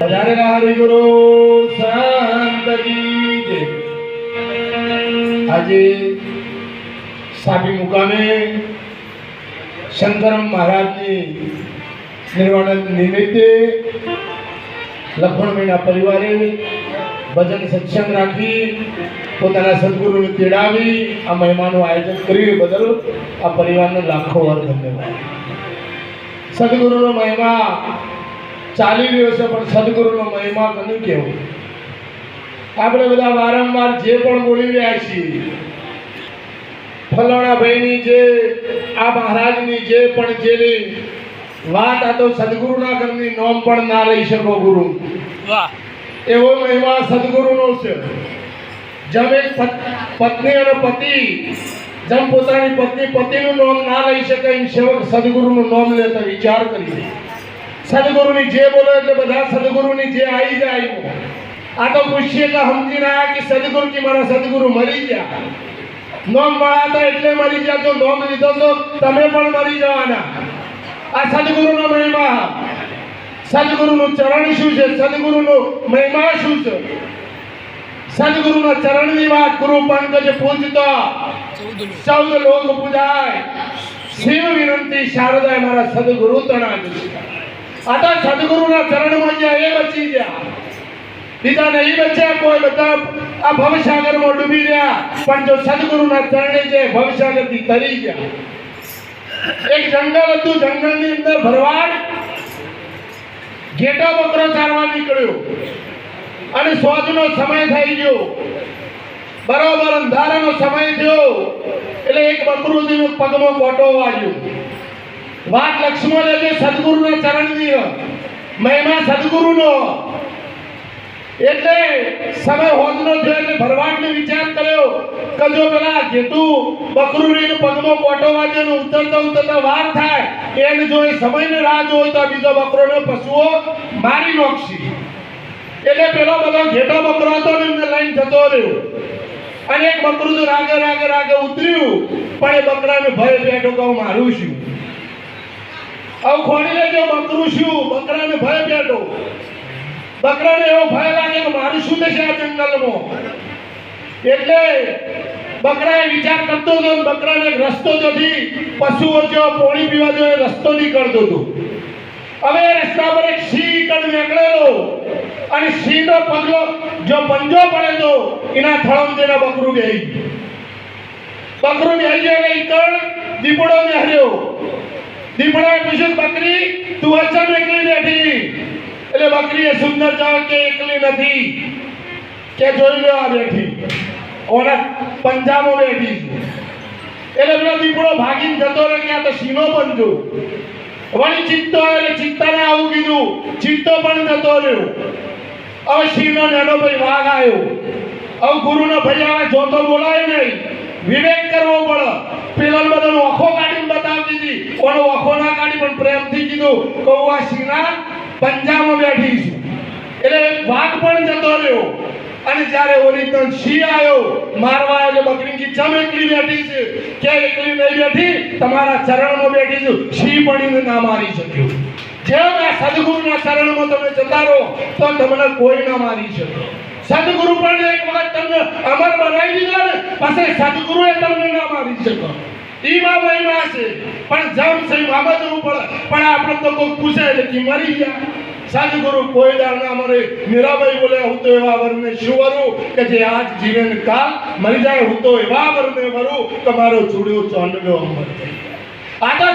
હરિગુરુ આજે પરિવારે ભજન સત્સંગ રાખી પોતાના સદગુરુને તેડાવી આ મહેમાનું આયોજન કર્યું બદલ આ પરિવારને લાખો વાર ધન્યવાદ. સદગુરુનો મહિમા ચાલી રહ્યો છે પણ સદગુરુનો મહિમા ઘણું કેવો? આપણે બધા વારંવાર જે પણ બોલી રહ્યા છીએ ફલાણા ભાઈની જે આ મહારાજની જે પણ જેની વાત આ તો સદગુરુના ઘરની નોમ પણ ના લઈ શકો ગુરુ. વાહ. એવો મહિમા સદગુરુનો છે. જેમ એક પત્ની અને પતિ જેમ પોતાની પત્ની પતિનું નામ ના લઈ શકે એમ સેવક સદગુરુનું નામ લેતા વિચાર કરી સદગુરુની જે બોલે એટલે બધા સદગુરુની જે આવી જાય. આ તો પૂછીએ કે સમજી રહ્યા કે સદગુરુ કે મારા સદગુરુ મરી ગયા? નોમ મળ્યા હતા એટલે મરી ગયા. તો નોમ લીધો તો તમે પણ મરી જવાના. આ સદગુરુનો મહિમા. સદગુરુનું ચરણ શું છે? સદગુરુનો મહિમા શું છે? સદગુરુના ચરણની વાત ગુરુ પંકજ પૂજતો. ચૌદ લોક પૂજાય. શિવ વિનંતી, શારદાય મારા સદગુરુ તણા આ તો સદગુરુના ચરણમાં ગયા એ બચી ગયા. બીજા નહીં બચ્યા કોઈ બધા આ ભવસાગરમાં ડૂબી રહ્યા, પણ જો સદગુરુના ચરણે જે ભવસાગરથી તરી ગયા. એક જંગલ હતું, જંગલની અંદર ભરવાડ, ઘેટો બકરો ચારવા નીકળ્યો. અને સોજનો સમય થઈ ગયો. બરોબર અંધારાનો સમય થયો. એટલે એક બકરું પગમાં કોટો વાગ્યો. વાત લક્ષ્મણ એટલે સદગુરુના ચરણની મહિમા સદગુરુનો. એટલે સમય હોદનો થયો એટલે ભરવાડને વિચાર કર્યો કે જો પેલા જેતુ બકરું રહીને પદમો કોટો વાગ્યો ને ઉતરતા ઉતરતા વાર થાય, એને જો એ સમયને રાહ જોઈ તો બીજો બકરોને પશુઓ મારી નાખશે. એટલે પેલો બધો ઘેટો બકરો હતો ને એમને લઈને જતો રહ્યો. અને એક બકરું તો રાગે રાગે રાગે ઉતર્યું, પણ એ બકરાને ભય બેઠો કે હું મારું છું. હવે ખોડી લેજો, બકરું શું? બકરાને ભય બેઠો. બકરાને એવો ભય લાગે કે મારું શું થશે આ જંગલમાં? એટલે બકરાએ વિચાર કરતો હતો બકરાને રસ્તો નથી પશુઓ જો પોણી પીવા જો રસ્તો નીકળતો હતો. હવે રસ્તા પર એક સિંહ કણ નીકળેલો. અને સિંહનો પગલો જો પંજો પડે તો એના થળમ તેના બકરું બેહી. બકરું બેહી ઈ કણ દીપડો બેહર્યો. દીપડાએ પૂછ્યું બકરી, તું અચમ એકલી બેઠી? એટલે બકરીએ સુંદર જવાબ કે, એકલી નથી. કે, જોઈ લો આ બેઠી. ઓના પંજાબો બેઠી એટલે પેલો દીપડો ભાગીને જતો રહ્યો કે, આ તો શીનો પંજો વળી ચિત્તો એટલે ચિત્તાને આવું કીધું. ચિત્તો પણ જતો રહ્યો. હવે સિંહનો નાનો ભાઈ વાઘ આવ્યો. હવે ગુરુનો ભાઈ આવે, જોતો બોલાય નહીં. વિવેક કરવો પડે. પેલા બધાનો ઓખો કાઢીને બતાવતી હતી કોનો ઓખો ના કાઢી પણ પ્રેમથી કીધું કે હું આ સિંહના પંજામાં બેઠી છું. એટલે વાઘ પણ જતો રહ્યો. અને જ્યારે ઓરિજિનલ સિંહ આવ્યો, મારવા આવ્યો બકરી કી ચમ એકલી બેઠી છે? કે એકલી નહીં બેઠી? તમારા ચરણમાં બેઠી છું. સિંહ પડીને ના મારી શક્યો. જેમ આ સદગુરુના ચરણમાં તમે જતા રહો, તો તમને કોઈ ના મારી શકે. સદગુરુ પણ એક વખત તમને અમર બનાવી દીધા ને, પછી સદગુરુએ તમને ના મારી શકે એવા વરને શું કે જે આજ જીવન કાલ મરી જાય? હું તો એવા વરને વરું તમારો જોડ્યો ચોંડવ્યો અમર થઈ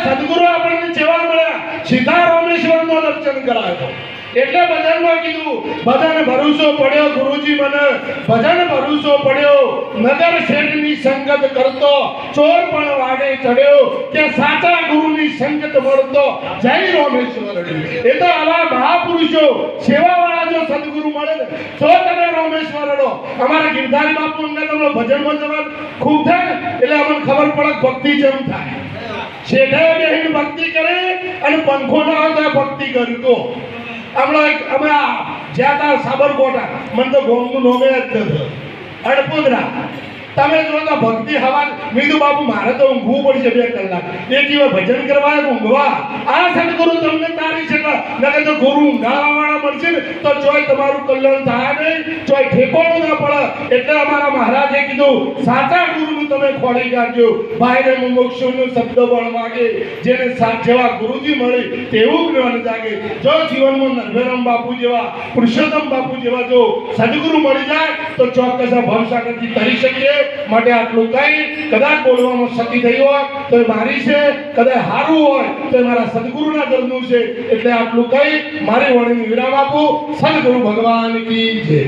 સદગુરુ આપણને જેવા મળ્યા. સીધા રામેશ્વરનો દર્શન કરાયો એટલે ભજનમાં કીધું ભજન ભરોસો પડ્યો ગુરુજી મને ભજન ભરોસો પડ્યો. નગર શેઠની સંગત કરતો, ચોર પણ વાડે ચડ્યો કે સાચા ગુરુની સંગત મળતો. જય રામેશ્વર એ તો આવા મહાપુરુષો, સેવાવાળા જો સદગુરુ મળે ને, તો તમે રામેશ્વર રો અમારા ગિરધારી બાપુ અંગે તમને ભજનમાં ભજન ખૂબ થાય એટલે અમને ખબર પડે ભક્તિ જેમ થાય. શેઠાએ બેહીને ભક્તિ કરે અને પંખો ના હતા ભક્તિ કરતો. હમણાં અમે જ્યાં તા સાબરકોટા મને તો ગોમનું જ નથી તમે જો ભક્તિ હવા મીધુ બાપુ, મારે તો ઊંઘવું પડશે બે કલાક. એક દિવસ ભજન કરવા ઊંઘવા. આ સદગુરુ તમને તારી છે નકર તો ગુરુ ઊંઘાવા વાળા મળશે ને, તો જોય તમારું કલ્યાણ થાય નહીં ચોય ઠેકોણું પડે. એટલે અમારા મહારાજે કીધું, સાચા ગુરુનું તમે ખોળી કાઢજો બાયરે મુમુક્ષુનો શબ્દ બળ માગે જેને જેવા ગુરુજી મળે, તેવું જ્ઞાન જાગે. જો જીવનમાં નરભરમ બાપુ જેવા, પુરુષોત્તમ બાપુ જેવા જો સદગુરુ મળી જાય, તો ચોક્કસ ભવસાગરથી તરી શકીએ. માટે આટલું કઈ કદાચ બોલવામાં શક્તિ થઈ હોય, તો મારી છે. કદાચ હારું હોય, તો મારા સદગુરુના દરનું છે. એટલે આટલું કહી, મારી વાણીને વિરામ આપું. સદગુરુ ભગવાન કી જય.